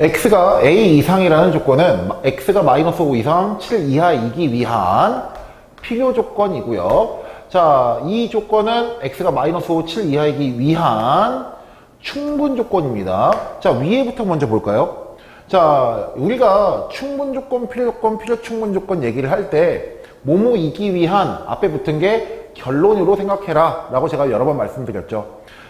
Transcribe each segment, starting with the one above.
x가 a 이상이라는 조건은 마- x가 마이너스 5 이상 7 이하이기 위한 필요 조건이고요. 자, 이 조건은 x가 마이너스 5, 7 이하이기 위한 충분 조건입니다. 자, 위에부터 먼저 볼까요? 자, 우리가 충분 조건, 필요 조건, 필요 충분 조건 얘기를 할 때 뭐뭐 이기 위한 앞에 붙은 게 결론으로 생각해라 라고 제가 여러 번 말씀드렸죠.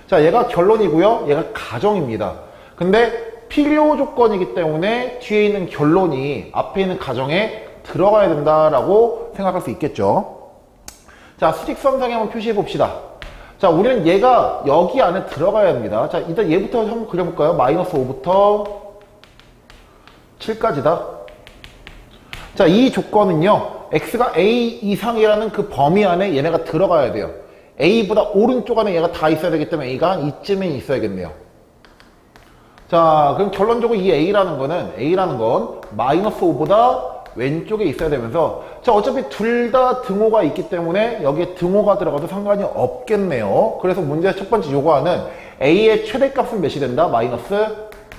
자, 얘가 결론이고요. 얘가 가정입니다. 근데 필요 조건이기 때문에 뒤에 있는 결론이 앞에 있는 가정에 들어가야 된다라고 생각할 수 있겠죠. 자, 수직선상에 한번 표시해 봅시다. 자, 우리는 얘가 여기 안에 들어가야 합니다. 자, 일단 얘부터 한번 그려볼까요? 마이너스 5부터 7까지다. 자, 이 조건은요, x가 a 이상이라는 그 범위 안에 얘네가 들어가야 돼요. a보다 오른쪽 안에 얘가 다 있어야 되기 때문에 a가 이쯤에 있어야겠네요. 자, 그럼 결론적으로 이 a라는 거는, a라는 건 마이너스 5보다 왼쪽에 있어야 되면서, 자, 어차피 둘 다 등호가 있기 때문에 여기에 등호가 들어가도 상관이 없겠네요. 그래서 문제 첫 번째 요구하는 a의 최대값은 몇이 된다? 마이너스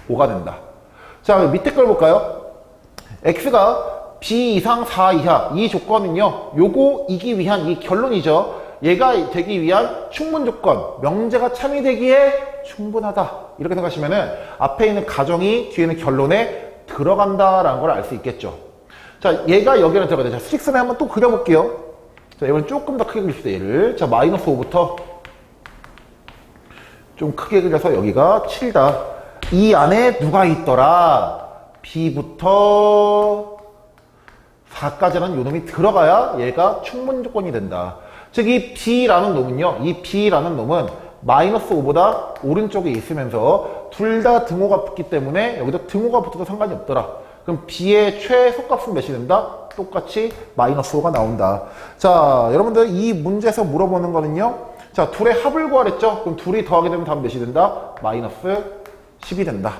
5가 된다. 자, 밑에 걸 볼까요? x가 b 이상 4 이하 이 조건은요 요거 이기 위한 이 결론이죠 얘가 되기 위한 충분 조건 명제가 참여되기에 충분하다. 이렇게 생각하시면은 앞에 있는 가정이 뒤에 있는 결론에 들어간다라는 걸 알 수 있겠죠. 자 얘가 여기는 들어가야 돼. 자, 수직선에 한번 또 그려볼게요. 자 이번 조금 더 크게 그립시다 얘를. 자 마이너스 5부터 좀 크게 그려서 여기가 7다. 이 안에 누가 있더라? B부터 4까지는 요놈이 들어가야 얘가 충분 조건이 된다. 즉, 이 B라는 놈은요, 이 B라는 놈은 마이너스 5보다 오른쪽에 있으면서 둘 다 등호가 붙기 때문에 여기도 등호가 붙어도 상관이 없더라. 그럼 B의 최소값은 몇이 된다? 똑같이 마이너스 5가 나온다. 자, 여러분들 이 문제에서 물어보는 거는요, 자, 둘의 합을 구하랬죠? 그럼 둘이 더하게 되면 답은 몇이 된다? 마이너스 10이 된다.